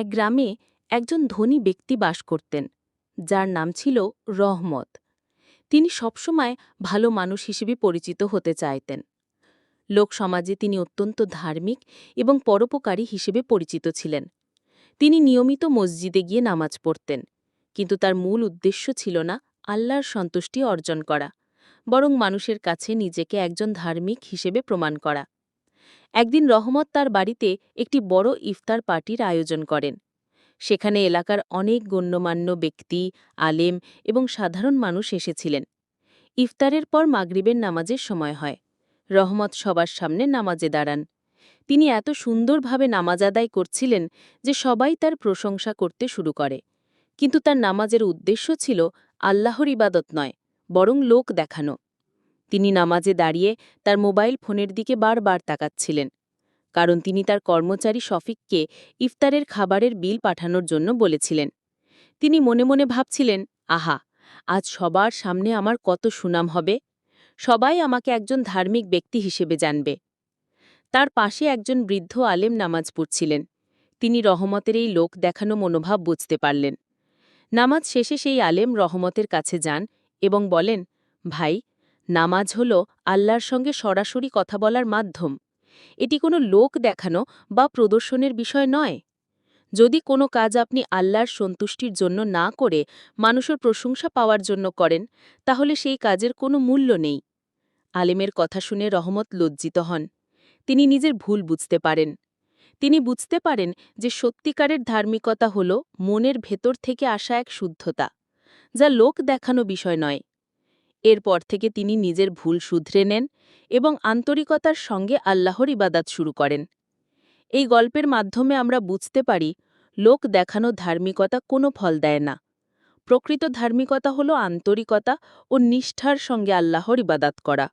এক গ্রামে একজন ধনী ব্যক্তি বাস করতেন, যার নাম ছিল রহমত। তিনি সবসময় ভালো মানুষ হিসেবে পরিচিত হতে চাইতেন। লোক সমাজে তিনি অত্যন্ত ধার্মিক এবং পরোপকারী হিসেবে পরিচিত ছিলেন। তিনি নিয়মিত মসজিদে গিয়ে নামাজ পড়তেন, কিন্তু তার মূল উদ্দেশ্য ছিল না আল্লাহর সন্তুষ্টি অর্জন করা, বরং মানুষের কাছে নিজেকে একজন ধার্মিক হিসেবে প্রমাণ করা। একদিন রহমত তার বাড়িতে একটি বড় ইফতার পার্টির আয়োজন করেন। সেখানে এলাকার অনেক গণ্যমান্য ব্যক্তি, আলেম এবং সাধারণ মানুষ এসেছিলেন। ইফতারের পর মাগরিবের নামাজের সময় হয়। রহমত সবার সামনে নামাজে দাঁড়ান। তিনি এত সুন্দরভাবে নামাজ আদায় করছিলেন যে সবাই তার প্রশংসা করতে শুরু করে। কিন্তু তার নামাজের উদ্দেশ্য ছিল আল্লাহর ইবাদত নয়, বরং লোক দেখানো। তিনি নামাজে দাঁড়িয়ে তার মোবাইল ফোনের দিকে বারবার তাকাচ্ছিলেন, কারণ তিনি তার কর্মচারী শফিককে ইফতারের খাবারের বিল পাঠানোর জন্য বলেছিলেন। তিনি মনে মনে ভাবছিলেন, আহা, আজ সবার সামনে আমার কত সুনাম হবে। সবাই আমাকে একজন ধার্মিক ব্যক্তি হিসেবে জানবে। তার পাশে একজন বৃদ্ধ আলেম নামাজ পড়ছিলেন। তিনি রহমতের এই লোক দেখানো মনোভাব বুঝতে পারলেন। নামাজ শেষে সেই আলেম রহমতের কাছে যান এবং বলেন, ভাই নামাজ হল আল্লাহর সঙ্গে সরাসরি কথা বলার মাধ্যম। এটি কোনো লোক দেখানো বা প্রদর্শনের বিষয় নয়। যদি কোনো কাজ আপনি আল্লাহর সন্তুষ্টির জন্য না করে মানুষের প্রশংসা পাওয়ার জন্য করেন, তাহলে সেই কাজের কোনো মূল্য নেই। আলেমের কথা শুনে রহমত লজ্জিত হন। তিনি নিজের ভুল বুঝতে পারেন। তিনি বুঝতে পারেন যে সত্যিকারের ধার্মিকতা হল মনের ভেতর থেকে আসা এক শুদ্ধতা, যা লোক দেখানো বিষয় নয়। এরপর থেকে তিনি নিজের ভুল শুধরে নেন এবং আন্তরিকতার সঙ্গে আল্লাহর ইবাদাত শুরু করেন। এই গল্পের মাধ্যমে আমরা বুঝতে পারি, লোক দেখানো ধার্মিকতা কোনো ফল দেয় না। প্রকৃত ধার্মিকতা হল আন্তরিকতা ও নিষ্ঠার সঙ্গে আল্লাহর ইবাদাত করা।